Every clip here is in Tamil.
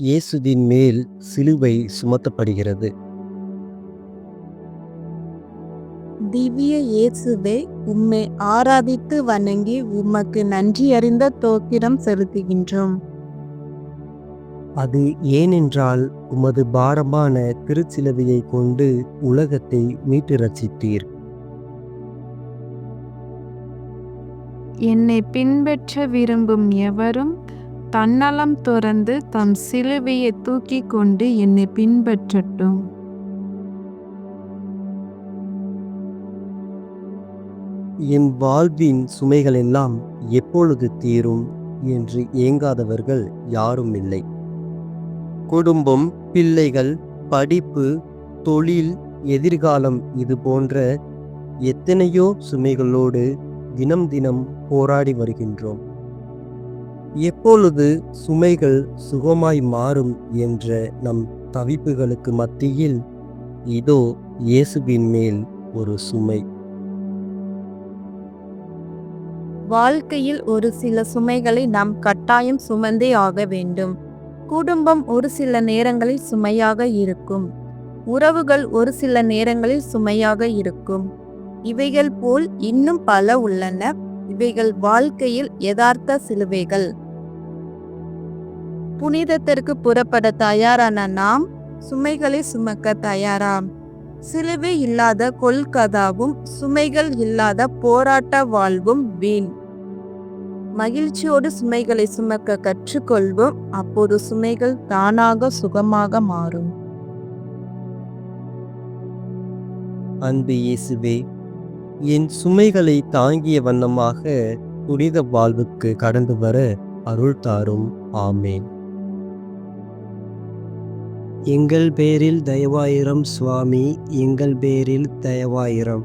இயேசுவின் மேல் சிலுவை சுமத்தப்படுகிறது. திவ்ய இயேசுவே உம்மை ஆராதித்து வணங்கி உமக்கு நன்றியறிந்த தோத்திரம் செலுத்துகின்றோம். அது ஏனென்றால் உமது பாரமான திருச்சிலுவையை கொண்டு உலகத்தை மீட்டு ரட்சித்தீர் என்னை பின்பற்ற விரும்பும் எவரும் தன்னலம் துறந்து தம் சிலுவையை தூக்கி கொண்டு என்னை பின்பற்றட்டும். என் வாழ்வின் சுமைகளெல்லாம் எப்பொழுது தீரும் என்று ஏங்காதவர்கள் யாரும் இல்லை. குடும்பம் பிள்ளைகள் படிப்பு தொழில் எதிர்காலம் இது போன்ற எத்தனையோ சுமைகளோடு தினம் தினம் போராடி வருகின்றோம். எப்பொழுது சுமைகள் சுகமாய் மாறும் என்ற நம் தவிப்புகளுக்கு மத்தியில் இதோ இயேசுவின் மேல் ஒரு சுமை. வாழ்க்கையில் ஒரு சில சுமைகளை நாம் கட்டாயம் சுமந்தே ஆக வேண்டும். குடும்பம் ஒரு சில நேரங்களில் சுமையாக இருக்கும். உறவுகள் ஒரு சில நேரங்களில் சுமையாக இருக்கும். இவைகள் போல் இன்னும் பல உள்ளன. இவைகள் வாழ்க்கையில் யதார்த்த சிலுவைகள். புனிதத்திற்கு புறப்பட தயாரான நாம் சுமைகளை சுமக்க தயாராம். சிலுவை இல்லாத கொல்கதாவும் சுமைகள் இல்லாத போராட்ட வாழ்வும் வீண். மகிழ்ச்சியோடு சுமைகளை சுமக்க கற்றுக்கொள்வோம் அப்போது சுமைகள் தானாக சுகமாக மாறும். அன்பு இயேசுவே என் சுமைகளை தாங்கிய வண்ணமாக புனித வாழ்வுக்கு கடந்து வர அருள் தாரும். ஆமேன். எங்கள் பேரில் தயவாயிரம் சுவாமி எங்கள் பேரில் தயவாயிரம்.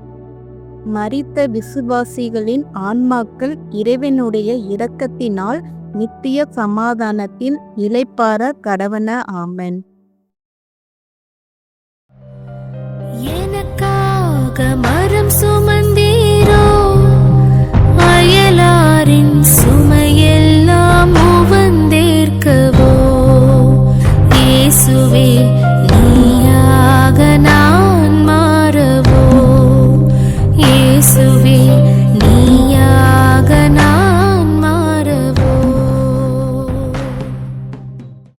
மரித்த விசுவாசிகளின் ஆன்மாக்கள் இறைவனுடைய இரக்கத்தினால் நித்திய சமாதானத்தில் இளைப்பார கடவன. ஆமென். மரம் சுமந்தீரோ